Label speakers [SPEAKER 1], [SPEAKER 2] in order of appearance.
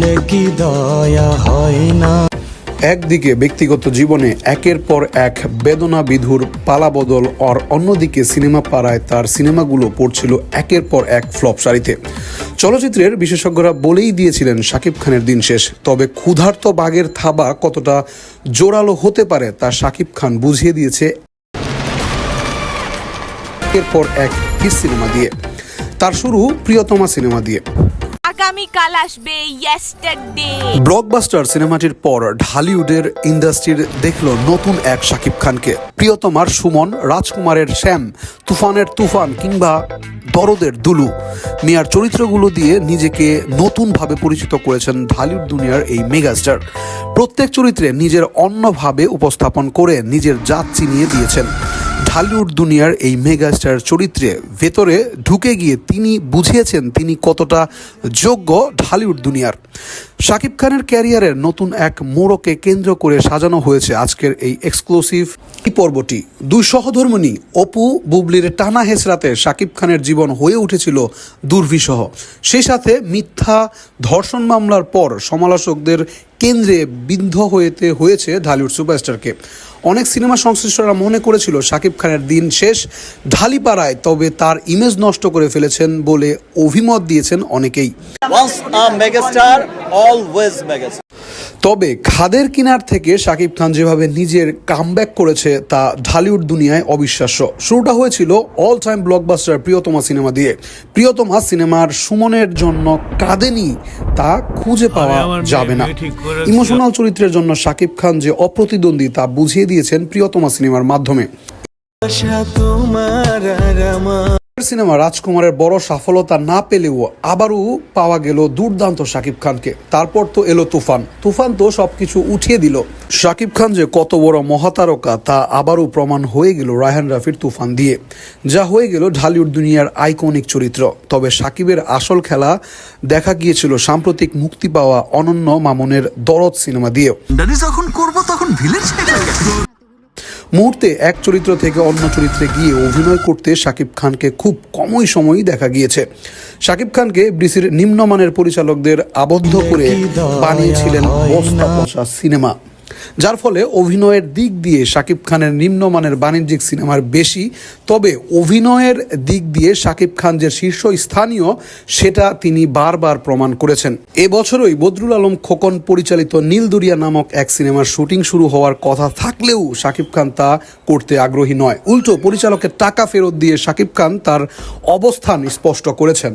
[SPEAKER 1] দিলে কি দয়া হয় না?
[SPEAKER 2] একদিকে ব্যক্তিগত জীবনে একের পর এক বেদনা বিধুর পালাবদল, আর অন্যদিকে সিনেমা পাড়ায় তার সিনেমাগুলো পড়ছিল একের পর এক ফ্লপ সারিতে। চলচ্চিত্রের বিশেষজ্ঞরা বলেই দিয়েছিলেন, শাকিব খানের দিন শেষ। তবে ক্ষুধার্ত বাঘের থাবা কতটা জোরালো হতে পারে তা শাকিব খান বুঝিয়ে দিয়েছে একের পর এক সিনেমা দিয়ে। তার শুরু প্রিয়তমা সিনেমা দিয়ে।
[SPEAKER 3] আগামীকাল আসবে
[SPEAKER 2] ব্লকবাস্টার সিনেমাটির পর ঢালিউডের ইন্ডাস্ট্রির নতুন এক শাকিব খানকে। প্রিয়তমার সুমন, রাজকুমারের শ্যাম, তুফানের তুফান কিংবা দরদের দুলু। মিয়ার চরিত্রগুলো দিয়ে নিজেকে নতুনভাবে পরিচিত করেছেন ঢালিউড দুনিয়ার এই মেগাস্টার। প্রত্যেক চরিত্রে নিজের অন্যভাবে উপস্থাপন করে নিজের জাত চিনিয়ে দিয়েছেন। ঢালিউড দুনিয়ার এই মেগাস্টার চরিত্রে ভেতরে ঢুকে গিয়ে তিনি বুঝিয়েছেন তিনি কতটা যোগ্য ঢালিউড দুনিয়ার। শাকিব খানের ক্যারিয়ারের নতুন এক মোড়কে কেন্দ্র করে সাজানো হয়েছে আজকের এই এক্সক্লুসিভ পর্বটি। দুই সহধর্মিণী অপু বুবলির টানা হেসরাতে শাকিব খানের জীবন হয়ে উঠেছিল দুর্বিষহ। সেই সাথে মিথ্যা ধর্ষণ মামলার পর সমালোচকদের কেন্দ্রে বিদ্ধ হয়েতে হয়েছে ঢালিউড সুপারস্টারকে। অনেক সিনেমা সংশ্লিষ্টরা মনে করেছিল শাকিব খানের দিন শেষ। ঢালিপাড়ায় তবে তার ইমেজ নষ্ট করে ফেলেছেন বলে অভিমত দিয়েছেন অনেকেই। তবে খাদের কিনার থেকে শাকিব খান যেভাবে নিজের কামব্যাক করেছে তা ঢালিউড দুনিয়ায় অবিশ্বাস্য। শুরুটা হয়েছিল all time blockbuster Priyotoma cinema দিয়ে। প্রিয়তমা সিনেমার সুমনের জন্য কাঁদেনি তা খুঁজে পাওয়া যাবে না। ইমোশনাল চরিত্রের জন্য শাকিব খান যে অপ্রতিদ্বন্দ্বী তা বুঝিয়ে দিয়েছেন প্রিয়তমা সিনেমার মাধ্যমে। সিনেমা রাজকুমারের বড় সফলতা না পেলেও আবারও পাওয়া গেল দুর্দান্ত শাকিব খানকে। তারপর তো এলো তুফান। তুফান তো সবকিছু উঠিয়ে দিল। শাকিব খান যে কত বড় মহাতারকা, তা আবারও প্রমাণ হয়ে গেল রায়হান রাফির তুফান দিয়ে। যা হয়ে গেল ঢালিউড দুনিয়ার আইকনিক চরিত্র। তবে শাকিবের আসল খেলা দেখা গিয়েছিল সাম্প্রতিক মুক্তি পাওয়া অনন্য মামুনের দরদ সিনেমা
[SPEAKER 4] দিয়ে
[SPEAKER 2] মুহূর্তে এক চরিত্র থেকে অন্য চরিত্রে গিয়ে অভিনয় করতে শাকিব খানকে খুব কমই সময়ই দেখা গিয়েছে। শাকিব খানকে ব্রিসির নিম্নমানের পরিচালকদের আবদ্ধ করে বানিয়েছিলেন বস্তা পশা সিনেমা। যার ফলে অভিনয়ের দিক দিয়ে শাকিব খানের নিম্নমানের বাণিজ্যিক সিনেমার বেশি, তবে অভিনয়ের দিক দিয়ে শাকিব খান যে শীর্ষ স্থানীয় সেটা তিনি বারবার প্রমাণ করেছেন। এবছরই বদরুল আলম খোকন পরিচালিত নীলদুরিয়া নামক এক সিনেমার শুটিং শুরু হওয়ার কথা থাকলেও শাকিব খান তা করতে আগ্রহী নয়। উল্টো, পরিচালকের টাকা ফেরত দিয়ে শাকিব খান তার অবস্থান স্পষ্ট করেছেন।